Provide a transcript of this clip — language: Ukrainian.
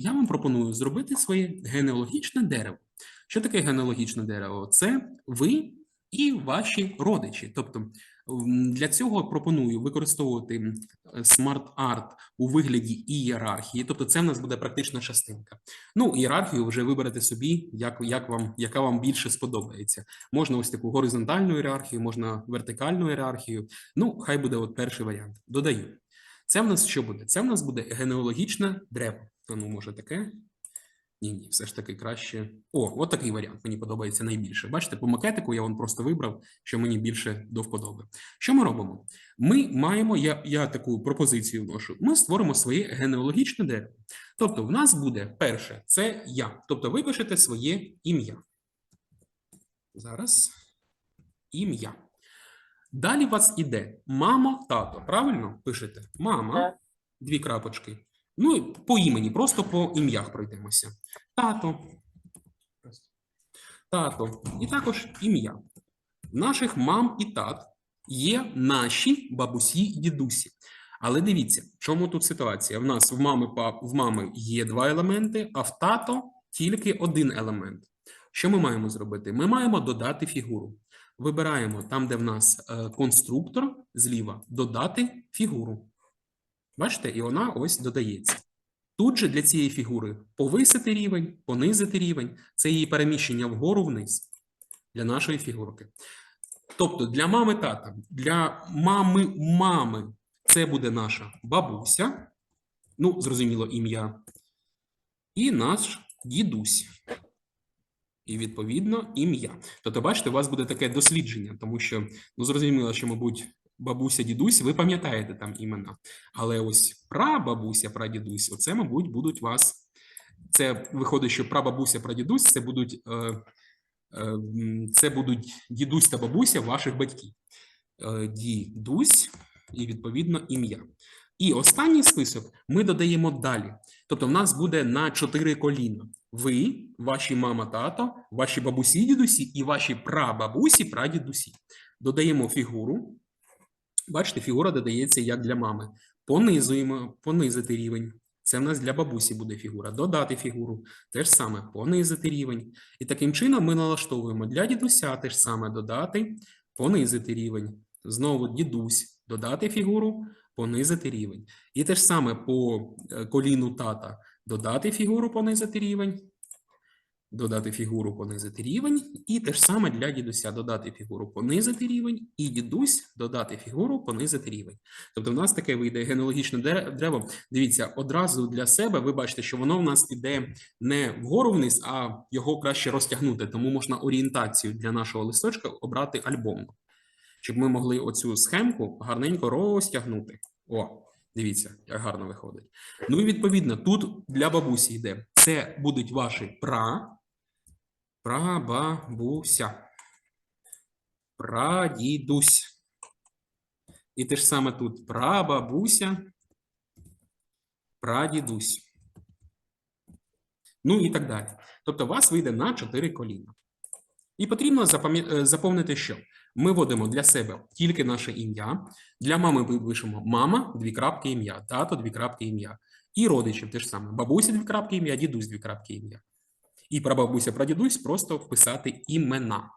я вам пропоную зробити своє генеалогічне дерево. Що таке генеалогічне дерево? Це ви і ваші родичі. Тобто для цього пропоную використовувати смарт-арт у вигляді ієрархії, тобто це в нас буде практична частинка. Ну, ієрархію вже виберете собі, як, як вам, яка вам більше сподобається. Можна ось таку горизонтальну ієрархію, можна вертикальну ієрархію. Ну, хай буде от перший варіант. Додаю. Це в нас що буде? Це в нас буде генеалогічне дерево. А ну, може таке? Ні, ні, все ж таки краще. О, от такий варіант мені подобається найбільше. Бачите, по макетику я вон просто вибрав, що мені більше до вподоби. Що ми робимо? Ми маємо, я, я таку пропозицію вношу. Ми створимо своє генеалогічне дерево. Тобто, в нас буде перше, це я. Тобто, ви пишете своє ім'я. Зараз ім'я. Далі у вас іде мама, тато. Правильно пишете? Мама, дві крапочки. Ну по імені, просто по ім'ях пройдемося. Тато. Тато. І також ім'я. Наших мам і тат є наші бабусі і дідусі. Але дивіться, в чому тут ситуація? В нас в мами, пап, в мами є два елементи, а в тато тільки один елемент. Що ми маємо зробити? Ми маємо додати фігуру. Вибираємо там, де в нас е, конструктор зліва, додати фігуру. Бачите, і вона ось додається. Тут же для цієї фігури повисити рівень, понизити рівень це її переміщення вгору вниз для нашої фігурки. Тобто для мами тата, для мами мами це буде наша бабуся, ну, зрозуміло, ім'я, і наш дідусь. І відповідно ім'я. Тобто, бачите, у вас буде таке дослідження, тому що ну зрозуміло, що, мабуть, бабуся, дідусь, ви пам'ятаєте там імена. Але ось прабабуся, прадідусь, оце, мабуть, будуть вас. Це виходить, що прабабуся, прадідусь це будуть, е, е, це будуть дідусь та бабуся ваших батьків. Е, дідусь і відповідно ім'я. І останній список ми додаємо далі. Тобто, в нас буде на чотири коліна: ви, ваші мама, тато, ваші бабусі, дідусі і ваші прабабусі, прадідусі. Додаємо фігуру. Бачите, фігура додається як для мами. Понизуємо, понизити рівень. Це в нас для бабусі буде фігура. Додати фігуру. Те ж саме понизити рівень. І таким чином ми налаштовуємо для дідуся те ж саме додати, понизити рівень. Знову дідусь, додати фігуру, понизити рівень. І те ж саме по е, коліну тата додати фігуру, понизити рівень. Додати фігуру, понизити рівень, і те ж саме для дідуся додати фігуру, понизити рівень, і дідусь додати фігуру, понизити рівень. Тобто, в нас таке вийде генеалогічне дерево. Дивіться, одразу для себе ви бачите, що воно в нас піде не вгору вниз, а його краще розтягнути. Тому можна орієнтацію для нашого листочка обрати альбомну, щоб ми могли оцю схемку гарненько розтягнути. О, дивіться, як гарно виходить. Ну і відповідно, тут для бабусі йде. Це будуть ваші пра, прабабуся, прадідусь. І те ж саме тут прабабуся, прадідусь. Ну і так далі. Тобто, у вас вийде на 4 коліна. І потрібно е, заповнити, що ми вводимо для себе тільки наше ім'я. Для мами ми пишемо мама, дві крапки ім'я, тато, дві крапки ім'я. І родичів те ж саме. Бабуся, дві крапки ім'я, дідусь, дві крапки ім'я. І прабабуся, прадідусь просто вписати імена.